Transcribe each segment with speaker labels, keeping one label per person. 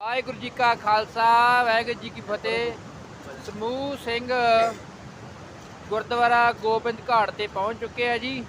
Speaker 1: ਵਾਹਿਗੁਰੂ ਜੀ ਕਾ ਖਾਲਸਾ, ਵਾਹਿਗੁਰੂ ਜੀ ਕੀ ਫਤਿਹ। ਸਮੂਹ ਸਿੰਘ ਗੁਰਦੁਆਰਾ ਗੋਬਿੰਦ ਘਾਟ ਤੇ ਪਹੁੰਚ ਚੁੱਕੇ ਆ ਜੀ।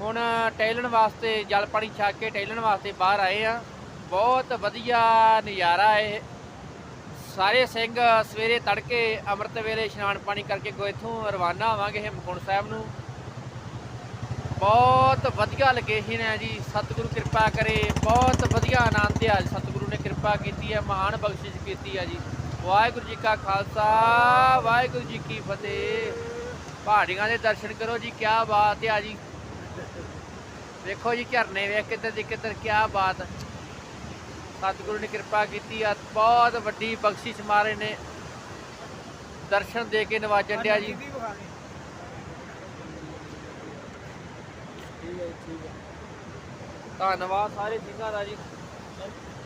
Speaker 1: ਹੁਣ ਟਹਿਲਣ ਵਾਸਤੇ, ਜਲ ਪਾਣੀ ਛਕ ਕੇ ਟਹਿਲਣ ਵਾਸਤੇ ਬਾਹਰ ਆਏ ਆ। ਬਹੁਤ ਵਧੀਆ ਨਜ਼ਾਰਾ ਹੈ ਸਾਰੇ ਸਿੰਘ ਸਵੇਰੇ ਤੜਕੇ ਅੰਮ੍ਰਿਤ ਵੇਲੇ ਇਸ਼ਨਾਨ ਪਾਣੀ ਕਰਕੇ ਗੋ ਇੱਥੋਂ ਰਵਾਨਾ ਹੋਵਾਂਗੇ ਹੇਮਕੁੰਟ ਸਾਹਿਬ ਨੂੰ। ਬਹੁਤ ਵਧੀਆ ਲੋਕੇਸ਼ਨ ਹੈ ਜੀ। ਸਤਿਗੁਰੂ ਕਿਰਪਾ ਕਰੇ, ਬਹੁਤ ਵਧੀਆ ਆਨੰਦ ਹੈ ਅੱਜ ਸਤਿਗੁਰੂ ਨੇ ਕਿਰਪਾ ਕੀਤੀ ਹੈ ਮਹਾਨ ਬਖਸ਼ਿਸ਼ ਕੀਤੀ ਹੈ ਜੀ। ਵਾਹਿਗੁਰੂ ਜੀ ਕਾ ਖਾਲਸਾ ਵਾਹਿਗੁਰੂ ਜੀ ਕੀ ਫਤਿਹ। ਪਹਾੜੀਆਂ ਦੇ ਦਰਸ਼ਨ ਕਰੋ ਜੀ ਕੀ ਬਾਤ ਹੈ ਜੀ। ਵੇਖੋ ਜੀ ਝਰਨੇ ਵੇਖ ਕਿੱਧਰ ਦੀ ਕਿੱਧਰ ਕੀ ਬਾਤ। ਸਤਿਗੁਰੂ ਨੇ ਕਿਰਪਾ ਕੀਤੀ ਆ ਬਹੁਤ ਵੱਡੀ ਬਖਸ਼ਿਸ਼ ਮਾਰੇ ਨੇ। ਦਰਸ਼ਨ ਦੇ ਕੇ ਨਵਾਜਣ ਡਿਆ ਜੀ। ਧੰਨਵਾਦ ਸਾਰੇ ਸਿੰਘਾਂ ਦਾ ਜੀ।